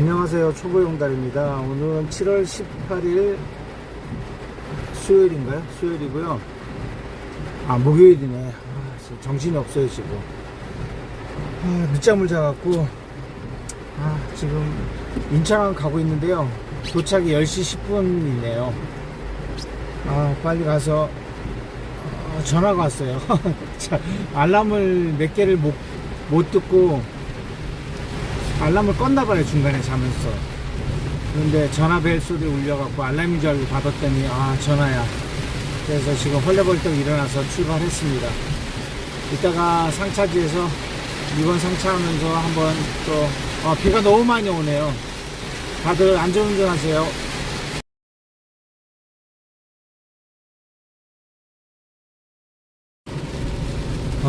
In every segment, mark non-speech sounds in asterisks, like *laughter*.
안녕하세요. 초보용달입니다. 오늘은 7월 18일 수요일인가요? 수요일이고요. 아 목요일이네. 아, 정신이 없어요 지금 아, 늦잠을 자갖고 아, 지금 인천 가고 있는데요. 도착이 10시 10분이네요. 아 빨리 가서 어, 전화가 왔어요. *laughs* 자, 알람을 몇 개를 못, 못 듣고 알람을 껐나 봐요 중간에 자면서. 그런데 전화 벨 소리 울려갖고 알람인 줄 알고 받았더니 아 전화야. 그래서 지금 헐레벌떡 일어나서 출발했습니다. 이따가 상차지에서 이번 상차하면서 한번 또 어, 비가 너무 많이 오네요. 다들 안전운전 하세요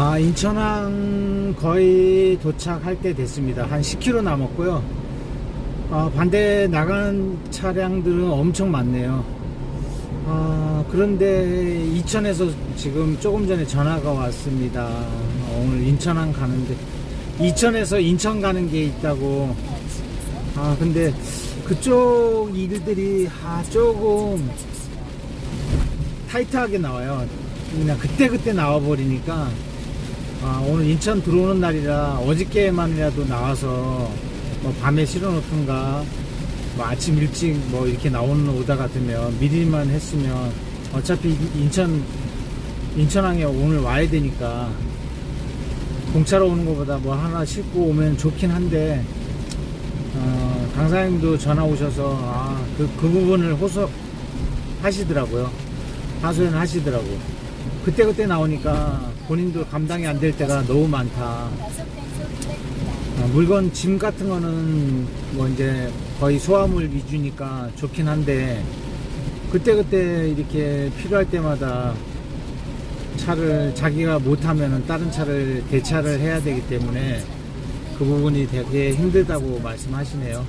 아, 인천항 거의 도착할 때 됐습니다. 한 10km 남았고요. 아, 반대 나가는 차량들은 엄청 많네요. 아, 그런데 이천에서 지금 조금 전에 전화가 왔습니다. 어, 오늘 인천항 가는데 이천에서 인천 가는 게 있다고. 아, 근데 그쪽 일들이 아, 조금 타이트하게 나와요. 그냥 그때그때 나와버리니까 아, 오늘 인천 들어오는 날이라 어저께만이라도 나와서 뭐 밤에 실어놓던가 뭐 아침 일찍 뭐 이렇게 나오는 오다 같으면 미리만 했으면 어차피 인천 인천항에 오늘 와야 되니까 공차로 오는 것보다 뭐 하나 싣고 오면 좋긴 한데 어, 강사님도 전화 오셔서 아, 그, 그 부분을 호소하시더라고요. 하소연 하시더라고. 그때그때 나오니까 본인도 감당이 안 될 때가 너무 많다. 어, 물건 짐 같은 거는 뭐 이제 거의 소화물 위주니까 좋긴 한데 그때그때 이렇게 필요할 때마다 차를 자기가 못하면은 다른 차를 대차를 해야 되기 때문에 그 부분이 되게 힘들다고 말씀하시네요.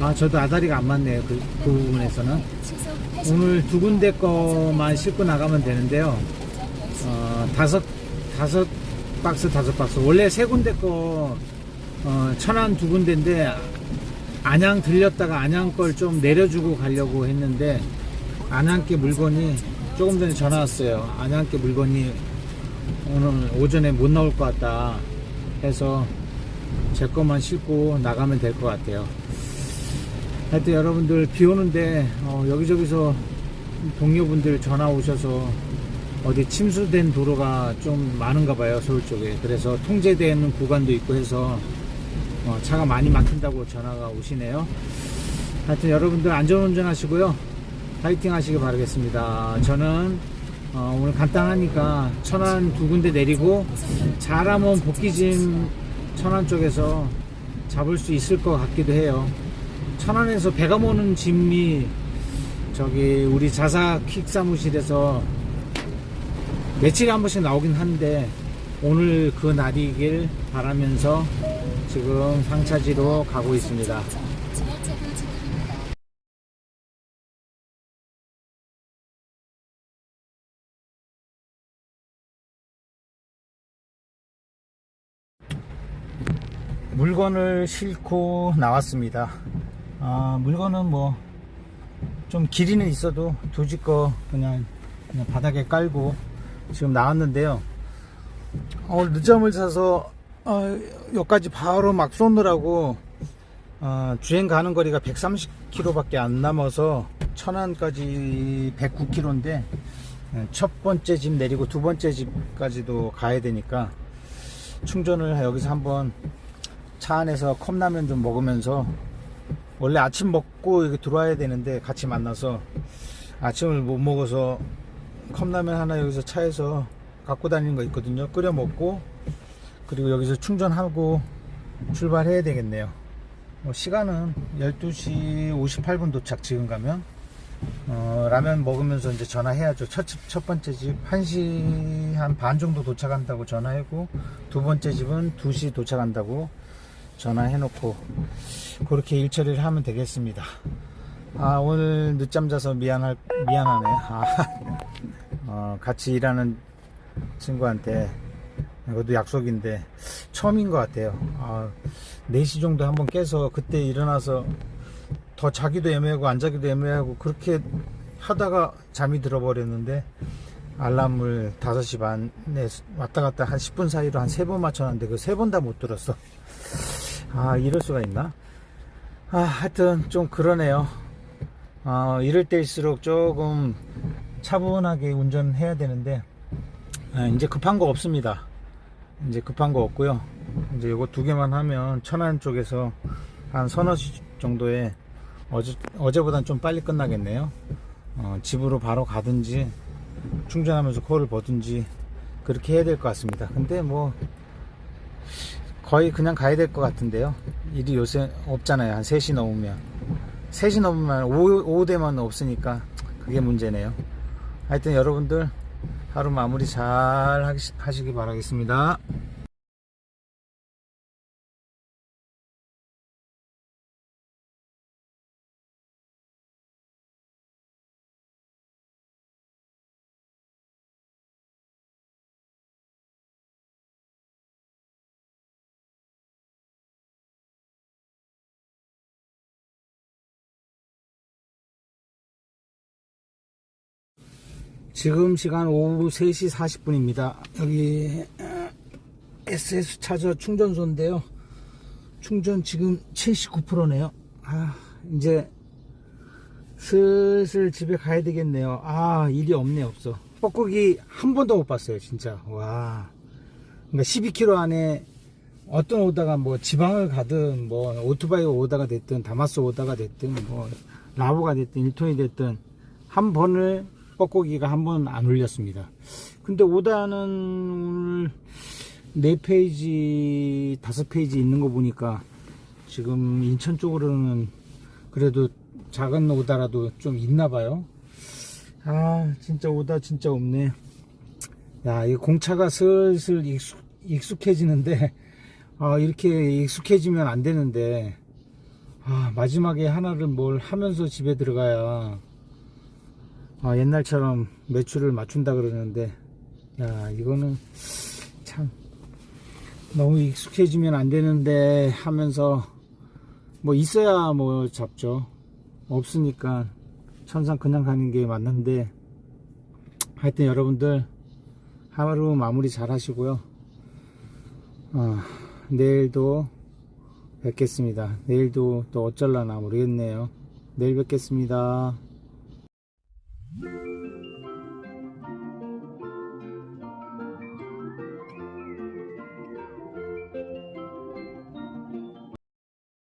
아, 저도 아다리가 안 맞네요. 그, 그 부분에서는. 오늘 두 군데 거만 싣고 나가면 되는데요. 어, 다섯, 다섯 박스, 다섯 박스. 원래 세 군데 거, 어, 천안 두 군데인데, 안양 들렸다가 안양 걸 좀 내려주고 가려고 했는데, 안양께 물건이 조금 전에 전화 왔어요. 안양께 물건이 오늘 오전에 못 나올 것 같다 해서 제 것만 싣고 나가면 될 것 같아요. 하여튼 여러분들 비 오는데 어, 여기저기서 동료분들 전화 오셔서 어디 침수된 도로가 좀 많은가 봐요 서울 쪽에. 그래서 통제되는 구간도 있고 해서 어, 차가 많이 막힌다고 전화가 오시네요. 하여튼 여러분들 안전운전 하시고요. 파이팅 하시기 바라겠습니다. 저는 어, 오늘 간단하니까 천안 두 군데 내리고 잘하면 복귀짐 천안 쪽에서 잡을 수 있을 것 같기도 해요. 천안에서 배가 모는 짐이 저기 우리 자사 킥 사무실에서 며칠에 한 번씩 나오긴 한데 오늘 그 날이길 바라면서 지금 상차지로 가고 있습니다. 물건을 싣고 나왔습니다. 아, 물건은 뭐 좀 길이는 있어도 도지 거 그냥, 그냥 바닥에 깔고 지금 나왔는데요. 어, 오늘 늦잠을 자서 어, 여기까지 바로 막 쏘느라고 어, 주행 가는 거리가 130km밖에 안 남아서 천안까지 109km인데 첫 번째 집 내리고 두 번째 집까지도 가야 되니까 충전을 여기서 한번 차 안에서 컵라면 좀 먹으면서 원래 아침 먹고 여기 들어와야 되는데 같이 만나서 아침을 못 먹어서 컵라면 하나 여기서 차에서 갖고 다니는 거 있거든요. 끓여 먹고 그리고 여기서 충전하고 출발해야 되겠네요. 뭐 시간은 12시 58분 도착 지금 가면 어, 라면 먹으면서 이제 전화해야죠. 첫, 집- 첫 번째 집 1시 한 반 정도 도착한다고 전화하고 두 번째 집은 2시 도착한다고 전화해 놓고 그렇게 일처리를 하면 되겠습니다. 아 오늘 늦잠 자서 미안할 미안하네. 아, *laughs* 어, 같이 일하는 친구한테 이것도 약속인데 처음인 것 같아요. 아, 4시 정도 한번 깨서 그때 일어나서 더 자기도 애매하고 안 자기도 애매하고 그렇게 하다가 잠이 들어버렸는데 알람을 5시 반에 왔다 갔다 한 10분 사이로 한 3번 맞춰놨는데 그 3번 다 못 들었어. 아, 이럴 수가 있나? 아, 하여튼 좀 그러네요. 아, 이럴 때일수록 조금 차분하게 운전해야 되는데, 아, 이제 급한 거 없습니다. 이제 급한 거 없고요. 이제 이거 두 개만 하면 천안 쪽에서 한 서너 시 정도에 어제, 어제보단 좀 빨리 끝나겠네요. 어, 집으로 바로 가든지 충전하면서 코를 보든지 그렇게 해야 될 것 같습니다. 근데 뭐 거의 그냥 가야 될 것 같은데요. 일이 요새 없잖아요. 한 3시 넘으면. 3시 넘으면 오후, 오후 되면 없으니까 그게 문제네요. 하여튼 여러분들 하루 마무리 잘 하시, 하시기 바라겠습니다. 지금 시간 오후 3시 40분입니다. 여기 SS 차저 충전소인데요. 충전 지금 79%네요. 아, 이제 슬슬 집에 가야 되겠네요. 아, 일이 없네, 없어. 뻐꾸기 한 번도 못 봤어요, 진짜. 와. 그러니까 12km 안에 어떤 오다가 뭐 지방을 가든 뭐 오토바이 오다가 됐든 다마스 오다가 됐든 뭐 라보가 됐든 1톤이 됐든 한 번을 뻐꾸기가 한 번안 울렸습니다. 근데 오다는 오늘 4페이지, 5페이지 있는 거 보니까 지금 인천 쪽으로는 그래도 작은 오다라도 좀 있나 봐요. 아, 진짜 오다 진짜 없네. 야, 이 공차가 슬슬 익숙, 익숙해지는데, 아, 이렇게 익숙해지면 안 되는데, 아, 마지막에 하나를 뭘 하면서 집에 들어가야, 아, 옛날처럼 매출을 맞춘다 그러는데, 야, 이거는 참, 너무 익숙해지면 안 되는데 하면서, 뭐 있어야 뭐 잡죠. 없으니까 천상 그냥 가는 게 맞는데, 하여튼 여러분들, 하루 마무리 잘 하시고요. 어, 내일도 뵙겠습니다. 내일도 또 어쩔라나 모르겠네요. 내일 뵙겠습니다. Thank you.